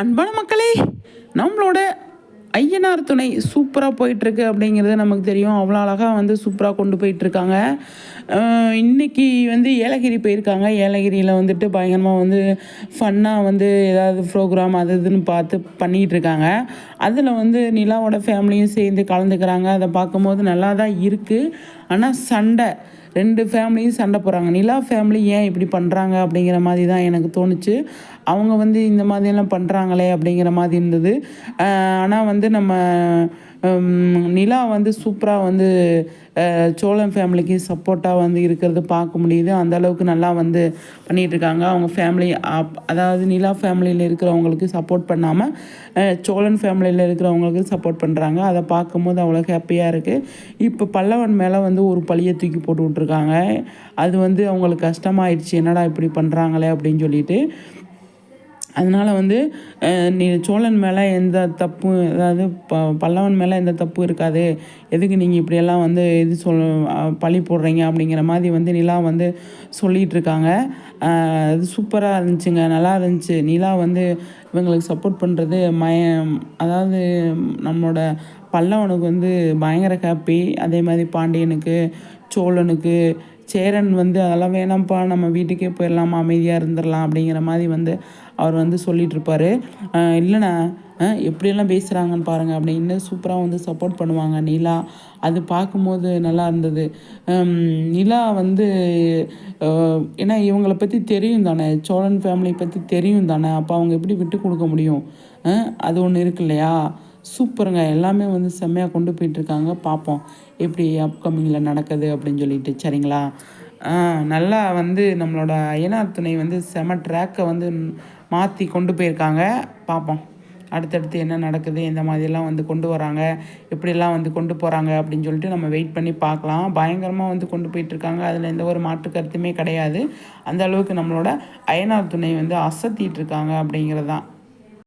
அன்பான மக்களே நம்மளோட ஐயனார் துணை சூப்பராக போயிட்டுருக்கு அப்படிங்கிறது நமக்கு தெரியும். அவ்வளோ அழகாக வந்து சூப்பராக கொண்டு போயிட்டுருக்காங்க. இன்றைக்கி வந்து ஏலகிரி போயிருக்காங்க. ஏலகிரியில் வந்துட்டு பயங்கரமாக வந்து ஃபன்னாக வந்து ஏதாவது ப்ரோக்ராம் அது இதுன்னு பார்த்து பண்ணிகிட்டு இருக்காங்க அதில் வந்து நிலாவோட ஃபேமிலியும் சேர்ந்து கலந்துக்கிறாங்க. அதை பார்க்கும்போது நல்லா தான் இருக்குது ஆனால் சண்டை ரெண்டு ஃபேமிலியும் சண்டை போடுறாங்க. நிலா ஃபேமிலி ஏன் இப்படி பண்ணுறாங்க அப்படிங்கிற மாதிரி தான் எனக்கு தோணுச்சு. அவங்க வந்து இந்த மாதிரியெல்லாம் பண்ணுறாங்களே அப்படிங்கிற மாதிரி இருந்தது. ஆனால் வந்து நம்ம நிலா வந்து சூப்பராக வந்து சோழன் ஃபேமிலிக்கு சப்போர்ட்டாக வந்து இருக்கிறது பார்க்க முடியுது. அந்த அளவுக்கு நல்லா வந்து பண்ணிகிட்டு இருக்காங்க. அவங்க ஃபேமிலி அப் அதாவது நிலா ஃபேமிலியில் இருக்கிறவங்களுக்கு சப்போர்ட் பண்ணாமல் சோழன் ஃபேமிலியில் இருக்கிறவங்களுக்கு சப்போர்ட் பண்ணுறாங்க அதை பார்க்கும்போது அவ்வளோ ஹாப்பியாக இருக்குது இப்போ பல்லவன் மேலே வந்து ஒரு பழியை தூக்கி போட்டு விட்ருக்காங்க அது வந்து அவங்களுக்கு கஷ்டமாயிடுச்சு. என்னடா இப்படி பண்ணுறாங்களே அப்படின்னு சொல்லிட்டு அதனால் வந்து நீ சோழன் மேலே எந்த தப்பும் அதாவது ப பல்லவன் மேலே எந்த தப்பும் இருக்காது. எதுக்கு நீங்கள் இப்படியெல்லாம் வந்து இது சொல் பழி போடுறீங்க அப்படிங்கிற மாதிரி வந்து நிலா வந்து சொல்லிகிட்டு இருக்காங்க அது சூப்பராக இருந்துச்சுங்க நல்லா இருந்துச்சு. நிலா வந்து இவங்களுக்கு சப்போர்ட் பண்ணுறது மயம் அதாவது நம்மளோட பல்லவனுக்கு வந்து பயங்கர ஹாப்பி அதே மாதிரி பாண்டியனுக்கு சோழனுக்கு சேரன் வந்து அதெல்லாம் வேணாம்ப்பா நம்ம வீட்டுக்கே போயிடலாமா அமைதியாக இருந்துடலாம் அப்படிங்கிற மாதிரி வந்து அவர் வந்து சொல்லிகிட்ருப்பார் இல்லைண்ணா எப்படியெல்லாம் பேசுகிறாங்கன்னு பாருங்கள் அப்படின்னு சூப்பராக வந்து சப்போர்ட் பண்ணுவாங்க நிலா. அது பார்க்கும்போது நல்லா இருந்தது. நிலா வந்து ஏன்னா இவங்களை பற்றி தெரியும் தானே சோழன் ஃபேமிலியை பற்றி தெரியும் தானே அப்போ அவங்க எப்படி விட்டு கொடுக்க முடியும்? அது ஒன்று இருக்கு இல்லையா? சூப்பருங்க எல்லாமே வந்து செம்மையாக கொண்டு போயிட்டுருக்காங்க பார்ப்போம் எப்படி அப்கமிங்கில் நடக்குது அப்படின்னு சொல்லிட்டு சரிங்களா? நல்லா வந்து நம்மளோட அய்யனார் துணை வந்து செம ட்ராக்கை வந்து மாற்றி கொண்டு போயிருக்காங்க. பார்ப்போம் அடுத்தடுத்து என்ன நடக்குது இந்த மாதிரிலாம் வந்து கொண்டு வராங்க எப்படிலாம் வந்து கொண்டு போகிறாங்க அப்படின்னு சொல்லிட்டு நம்ம வெயிட் பண்ணி பார்க்கலாம். பயங்கரமாக வந்து கொண்டு போயிட்டுருக்காங்க. அதில் எந்த ஒரு மாற்று கருத்துமே கிடையாது. அந்த அளவுக்கு நம்மளோட அயனார் துணை வந்து அசத்திட்டு இருக்காங்க அப்படிங்கிறது தான்